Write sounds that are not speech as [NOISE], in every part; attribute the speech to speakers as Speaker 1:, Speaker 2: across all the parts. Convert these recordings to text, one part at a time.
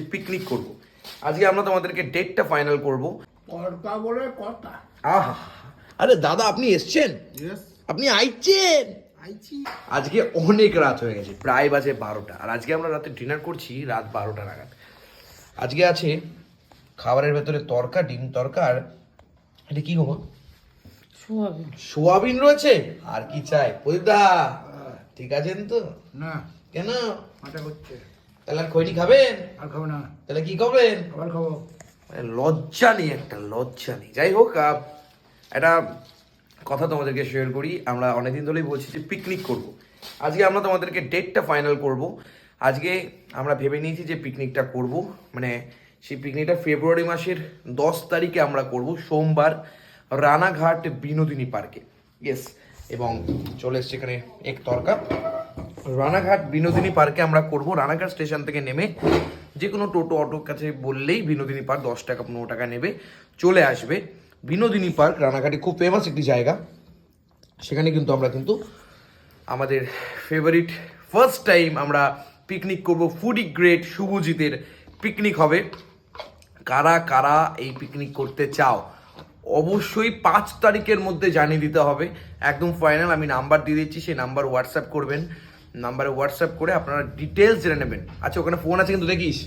Speaker 1: Picnic করব। আজকে আমরা তোমাদেরকে ডেটটা ফাইনাল করব।
Speaker 2: পরকা বলে কথা।
Speaker 1: আহা আরে দাদা আপনি এসছেন? আপনি আইছেন? আজকে অনেক রাত হয়ে গেছে প্রায় বাজে বারোটা। আর আজকে আমরা রাতে ডিনার করছি রাত বারোটা নাগাদ। আজকে আছে খাবারের ভেতরে তরকা ডিম তরকা আর এটা কি গো
Speaker 3: সোয়াবিন।
Speaker 1: সোয়াবিন রয়েছে? আর কি চাই? প্রদীপদা ঠিক আছেন তো?
Speaker 2: না।
Speaker 1: কেন?
Speaker 2: মাথা করছে
Speaker 1: তাহলে আর খৈনি খাবেন?
Speaker 2: আর খাব না।
Speaker 1: তাহলে কি খাবেন
Speaker 2: আবার খাব।
Speaker 1: মানে লজ্জা নেই একটা লজ্জা নেই। যাই হোক একটা কথা তোমাদেরকে শেয়ার করি। আমরা অনেকদিন ধরেই বলছি যে পিকনিক করব। আজকে আমরা তোমাদেরকে ডেটটা ফাইনাল করব। আজকে আমরা ভেবে নিয়েছি যে পিকনিকটা করব। মানে সেই পিকনিকটা ফেব্রুয়ারি মাসের দশ তারিখে আমরা করব সোমবার রানাঘাট বিনোদিনী পার্কে। ইয়েস এবং চলে এসছে এখানে এক তরকা। রানাঘাট বিনোদিনী পার্কে আমরা করব। রানাঘাট স্টেশন থেকে নেমে যে কোনো টোটো অটোর কাছে বললেই বিনোদিনী পার্ক দশ টাকা, পনেরো টাকা নেবে, চলে আসবে। বিনোদিনী পার্ক রানাঘাটে খুব ফেমাস একটি জায়গা। সেখানে কিন্তু আমরা কিন্তু আমাদের ফেভারিট ফার্স্ট টাইম আমরা পিকনিক করব। ফুডি গ্রেট শুভজিতের পিকনিক হবে। কারা কারা এই পিকনিক করতে চাও? অবশ্যই পাঁচ তারিখের মধ্যে জানিয়ে দিতে হবে। একদম ফাইনাল আমি নাম্বার দিয়ে দিচ্ছি, সেই নাম্বার হোয়াটসঅ্যাপ করবেন। নাম্বারে হোয়াটসঅ্যাপ করে আপনারা ডিটেলস জেনে নেবেন। আচ্ছা ওখানে ফোন আছে কিন্তু দেখিস।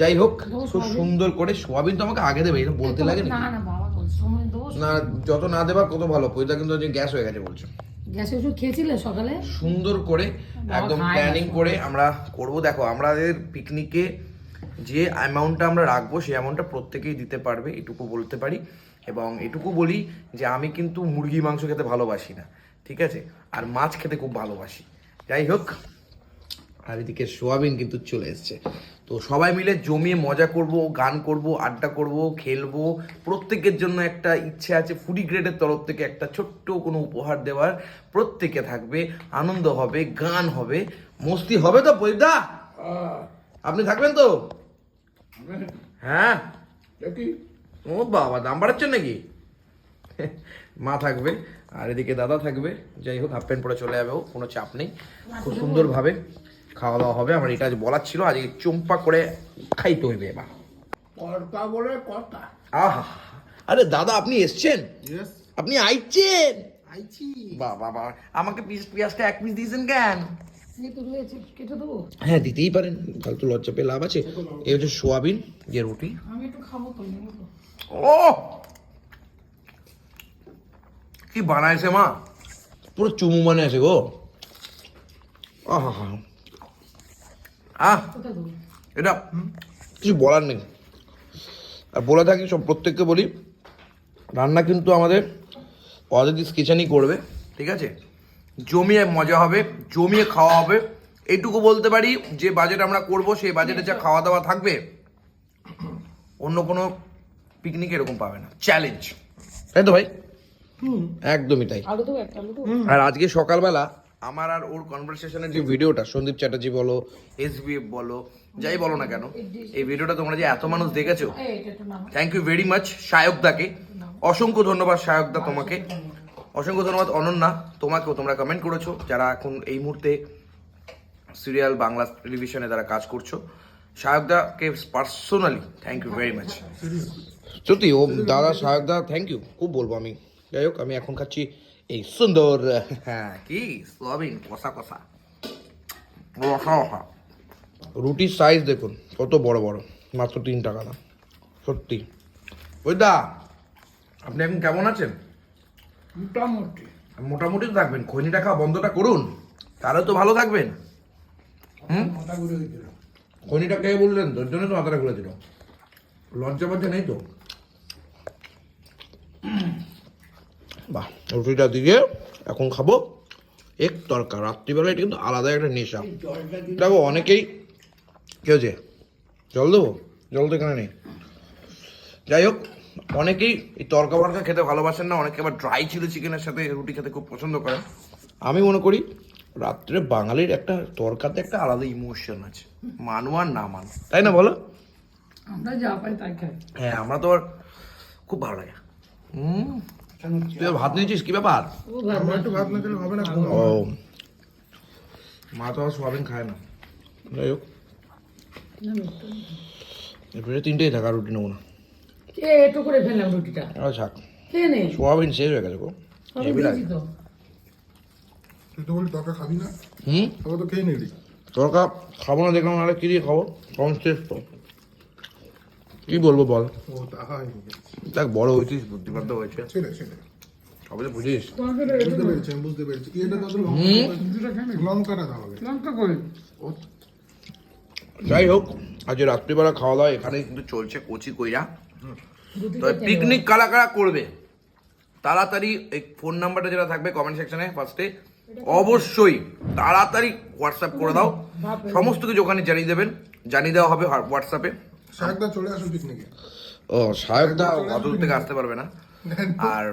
Speaker 1: যাই হোক খুব সুন্দর করে সোয়াবিন তো আমাকে আগে দেবে এটা বলতে লাগে
Speaker 3: না না বাবা সময় দোষ।
Speaker 1: না যত না দেবা কত ভালো পয়সা কিন্তু গ্যাস হয়ে গেছে বলছো।
Speaker 3: গ্যাসে ওষুধ খেয়েছিলে সকালে?
Speaker 1: সুন্দর করে একদম প্ল্যানিং করে আমরা করব। দেখো আমাদের পিকনিকে যে অ্যামাউন্টটা আমরা রাখব সেই অ্যামাউন্টটা প্রত্যেকেই দিতে পারবে এটুকু বলতে পারি। এবং এটুকু বলি যে আমি কিন্তু মুরগি মাংস খেতে ভালোবাসি না ঠিক আছে? আর মাছ খেতে খুব ভালোবাসি। যাই হোক আর এদিকে সোয়াবিন কিন্তু চলে এসছে। তো সবাই মিলে জমিয়ে মজা করব গান করব আড্ডা করব খেলব। প্রত্যেকের জন্য একটা ইচ্ছে আছে ফুডি গ্রেডের তরফ থেকে একটা ছোট্ট কোনো উপহার দেওয়ার। প্রত্যেকে থাকবে আনন্দ হবে গান হবে মস্তি হবে তো বৈদা আপনি থাকবেন তো? হ্যাঁ? ও বাবা দাম বাড়াচ্ছেন নাকি? [LAUGHS] মা থাকবে আর এদিকে দাদা থাকবে। যাই হোক হাফ প্যান্ট পরে চলে যাবে ও কোনো চাপ নেই। খুব সুন্দরভাবে খাওয়া দাওয়া হবে। আমার এটা আজ বলার ছিল আজকে চম্পা করে খাইতে হইবে এবার।
Speaker 2: পরকা বলে কথা
Speaker 1: আহা আরে দাদা আপনি এসছেন? আপনি আইছেন?
Speaker 2: আইছি।
Speaker 1: বাবা বাবা আমাকে পিস পেঁয়াজটা এক পিস দিয়েছেন কেন?
Speaker 3: তো
Speaker 1: হ্যাঁ দিতেই পারেন ফালতু লজ্জা পেয়ে লাভ আছে। এই হচ্ছে সোয়াবিন যে রুটি।
Speaker 3: আমি একটু খাব তো
Speaker 1: ও কি বানাইছে মা? পুরো চুমু মানে আছে গো। আহা আহ। এটা কিছু বলার নেই। আর বলে থাকি সব প্রত্যেককে বলি রান্না কিন্তু আমাদের অদিতিস কিচেনই করবে ঠিক আছে? জমিয়ে মজা হবে জমিয়ে খাওয়া হবে। এইটুকু বলতে পারি যে বাজেট আমরা করব সেই বাজেটে যা খাওয়া দাওয়া থাকবে অন্য কোনো পিকনিক এরকম পাবে না। চ্যালেঞ্জ তাই তো ভাই? একদমই তাই। আর আজকে সকালবেলা আমার আর ওর কনভারসেশনের যে ভিডিওটা সন্দীপ চ্যাটার্জি বলো এস বলো যাই বলো না কেন এই ভিডিওটা তোমরা যে এত মানুষ দেখেছ থ্যাংক ইউ ভেরি মাচ সায়কদাকে। অসংখ্য ধন্যবাদ সায়কদা তোমাকে। অসংখ্য ধন্যবাদ অনন্যা তোমাকেও তোমরা কমেন্ট করেছ যারা এখন এই মুহূর্তে সিরিয়াল বাংলা টেলিভিশনে যারা কাজ করছ। সায়কদাকে personally thank you very much সত্যি ও দাদা সায়কদা থ্যাংক ইউ খুব বলব আমি। যাই হোক আমি এখন খাচ্ছি এই সুন্দর। হ্যাঁ কি সোয়াবিন কষা কষা। রসা রুটির সাইজ দেখুন কত বড় বড় মাত্র তিন টাকা দাম সত্যি। ওই দা আপনি এখন কেমন আছেন?
Speaker 2: মোটামুটি।
Speaker 1: মোটামুটি তো থাকবেন খৈনিটা খাওয়া বন্ধটা করুন তাহলে তো ভালো থাকবেন। হুম? খৈনিটা খেয়ে বললেন? তোর জন্য তো মাথাটা ঘুরেছিল। লজ্জা মজ্জা নেই তো? বাহ রুটিটা দিয়ে এখন খাব এক তরকা। রাত্রিবেলা এটা কিন্তু আলাদা একটা নেশা। দেখো অনেকেই কি হয়েছে? জল দেবো? জল তো এখানে নেই। যাই হোক অনেকেই এই তরকা ফরকা খেতে ভালোবাসেন না অনেকে আবার ড্রাই চিলি চিকেনের সাথে রুটি খেতে খুব পছন্দ করেন। আমি মনে করি রাত্রে বাঙালির একটা তরকাতে একটা আলাদা ইমোশন আছে। মানো আর না মানো। তাই না বলো?
Speaker 3: আমরা যা পাই তাই খাই।
Speaker 1: হ্যাঁ আমরা তো আর খুব ভালো লাগে। হুম। তুই ভাত নিয়েছিস? কি ব্যাপার?
Speaker 2: আমার একটু ভাত না খেলে হবে না
Speaker 1: ও। মা তো আর সোয়াবিন খায় না। যাই হোক। এরপরে তিনটেই থাকা রুটি নেব না।
Speaker 3: কে একটু করে ফেললাম রুটিটা।
Speaker 1: আর
Speaker 3: খেয়ে
Speaker 1: সোয়াবিন শেষ হয়ে গেছে গো।
Speaker 2: তুই তো বলি তরকা খাবি না?
Speaker 1: হুম?
Speaker 2: তবে তো খেয়ে নিলি
Speaker 1: তরকা খাব না দেখলাম নাহলে কি দিয়ে খাব? কম শেষ তো। কি বলব বল?
Speaker 2: ও
Speaker 1: দেখ বড় হয়েছিস বুদ্ধিমান তো হয়েছে। সবাই বুঝিস।
Speaker 2: বুঝতে পেরেছি বুঝতে পেরেছি। এটা তো লঙ্কাটা দাও
Speaker 3: লঙ্কা করে
Speaker 1: যাই হোক আজ রাত্রিবেলা খাওয়া দাওয়া এখানে কিন্তু চলছে কচি কইরা। তবে পিকনিক কারা কারা করবে? তাড়াতাড়ি এই ফোন নাম্বারটা যেটা থাকবে কমেন্ট সেকশনে ফার্স্টে অবশ্যই তাড়াতাড়ি হোয়াটসঅ্যাপ করে দাও। সমস্ত কিছু ওখানে জানিয়ে দেবেন। জানিয়ে দেওয়া হবে হোয়াটসঅ্যাপে
Speaker 2: শাকদা চলে আসুন পিকনিকে
Speaker 1: ও সাহেবদা অত দূর থেকে আসতে পারবে না। [LAUGHS] আর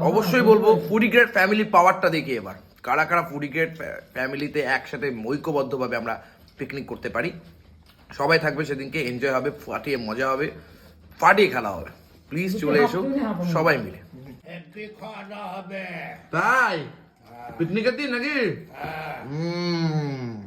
Speaker 1: অবশ্যই বলব ফুডি গ্রেড ফ্যামিলি পাওয়ারটা দেখি এবার। কারা কারা ফুডি গ্রেড ফ্যামিলিতে একসাথে ঐক্যবদ্ধভাবে আমরা পিকনিক করতে পারি। সবাই থাকবে সেদিনকে এনজয় হবে ফাটিয়ে মজা হবে ফাটিয়ে খেলা হবে। প্লিজ চলে এসো সবাই মিলে। তাই? পিকনিকের দিন নাকি? হুম।